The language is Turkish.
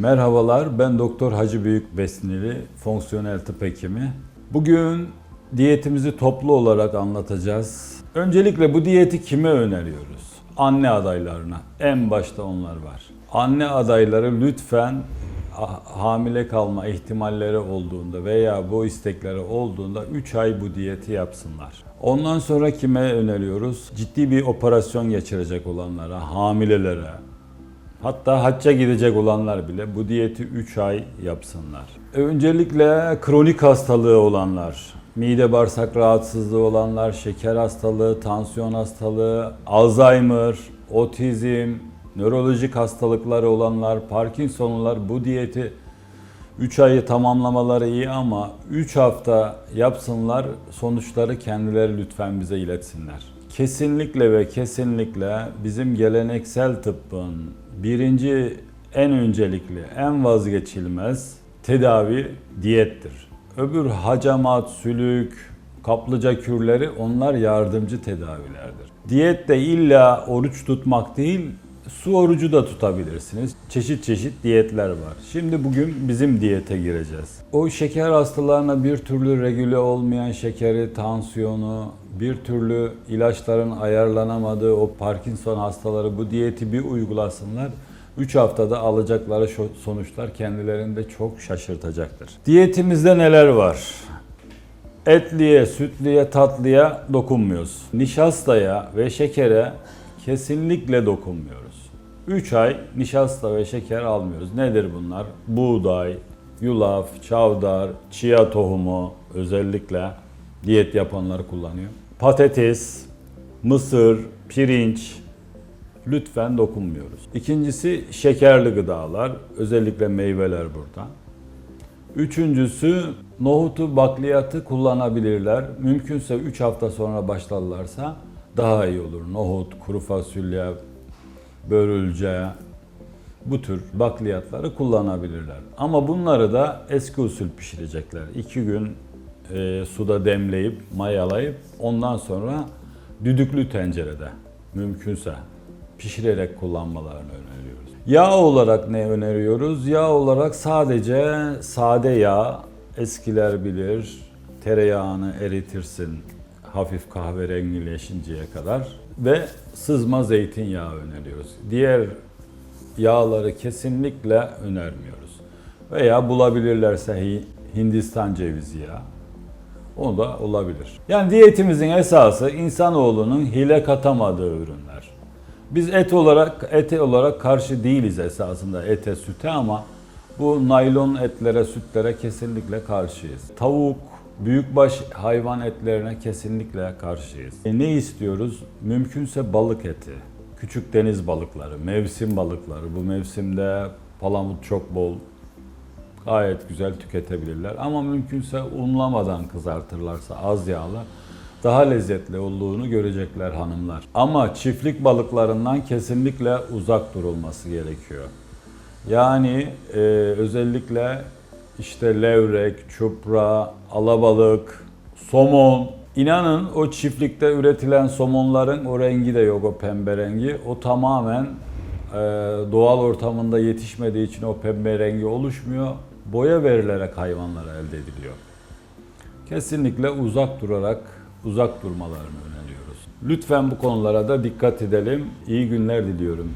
Merhabalar, ben Doktor Hacı Büyük Besnili, fonksiyonel tıp hekimi. Bugün diyetimizi toplu olarak anlatacağız. Öncelikle bu diyeti kime öneriyoruz? Anne adaylarına. En başta onlar var. Anne adayları lütfen ha- hamile kalma ihtimalleri olduğunda veya bu istekleri olduğunda 3 ay bu diyeti yapsınlar. Ondan sonra kime öneriyoruz? Ciddi bir operasyon geçirecek olanlara, hamilelere, Hatta hacca gidecek olanlar bile bu diyeti 3 ay yapsınlar. Öncelikle kronik hastalığı olanlar, mide bağırsak rahatsızlığı olanlar, şeker hastalığı, tansiyon hastalığı, Alzheimer, otizm, nörolojik hastalıkları olanlar, Parkinsonlular bu diyeti 3 ayı tamamlamaları iyi ama 3 hafta yapsınlar sonuçları kendileri lütfen bize iletsinler. Kesinlikle ve kesinlikle bizim geleneksel tıbbın birinci en öncelikli, en vazgeçilmez tedavi diyettir. Öbür hacamat, sülük, kaplıca kürleri onlar yardımcı tedavilerdir. Diyet de illa oruç tutmak değil, su orucu da tutabilirsiniz. Çeşit çeşit diyetler var. Şimdi bugün bizim diyete gireceğiz. O şeker hastalarına bir türlü regüle olmayan şekeri, tansiyonu, bir türlü ilaçların ayarlanamadığı o Parkinson hastaları bu diyeti bir uygulasınlar. 3 haftada alacakları sonuçlar kendilerini de çok şaşırtacaktır. Diyetimizde neler var? Etliye, sütlüye, tatlıya dokunmuyoruz. Nişastaya ve şekere kesinlikle dokunmuyoruz. 3 ay nişasta ve şeker almıyoruz. Nedir bunlar? Buğday, yulaf, çavdar, chia tohumu özellikle diyet yapanlar kullanıyor. Patates, mısır, pirinç lütfen dokunmuyoruz. İkincisi şekerli gıdalar, özellikle meyveler burada. Üçüncüsü nohutu, bakliyatı kullanabilirler. Mümkünse 3 hafta sonra başlarlarsa daha iyi olur. Nohut, kuru fasulye, börülce bu tür bakliyatları kullanabilirler. Ama bunları da eski usul pişirecekler. 2 gün e, suda demleyip, mayalayıp ondan sonra düdüklü tencerede mümkünse pişirerek kullanmalarını öneriyoruz. Yağ olarak ne öneriyoruz? Yağ olarak sadece sade yağ, eskiler bilir, tereyağını eritirsin hafif kahverengileşinceye kadar ve sızma zeytinyağı öneriyoruz. Diğer yağları kesinlikle önermiyoruz. Veya bulabilirlerse Hi- Hindistan cevizi yağı. O da olabilir. Yani diyetimizin esası insanoğlunun hile katamadığı ürünler. Biz et olarak ete olarak karşı değiliz esasında ete süte ama bu naylon etlere sütlere kesinlikle karşıyız. Tavuk, büyükbaş hayvan etlerine kesinlikle karşıyız. E ne istiyoruz? Mümkünse balık eti. Küçük deniz balıkları, mevsim balıkları. Bu mevsimde palamut çok bol, gayet güzel tüketebilirler. Ama mümkünse unlamadan kızartırlarsa az yağlı daha lezzetli olduğunu görecekler hanımlar. Ama çiftlik balıklarından kesinlikle uzak durulması gerekiyor. Yani e, özellikle işte levrek, çupra, alabalık, somon. İnanın o çiftlikte üretilen somonların o rengi de yok o pembe rengi. O tamamen e, doğal ortamında yetişmediği için o pembe rengi oluşmuyor. Boya verilerek hayvanlara elde ediliyor. Kesinlikle uzak durarak uzak durmalarını öneriyoruz. Lütfen bu konulara da dikkat edelim. İyi günler diliyorum.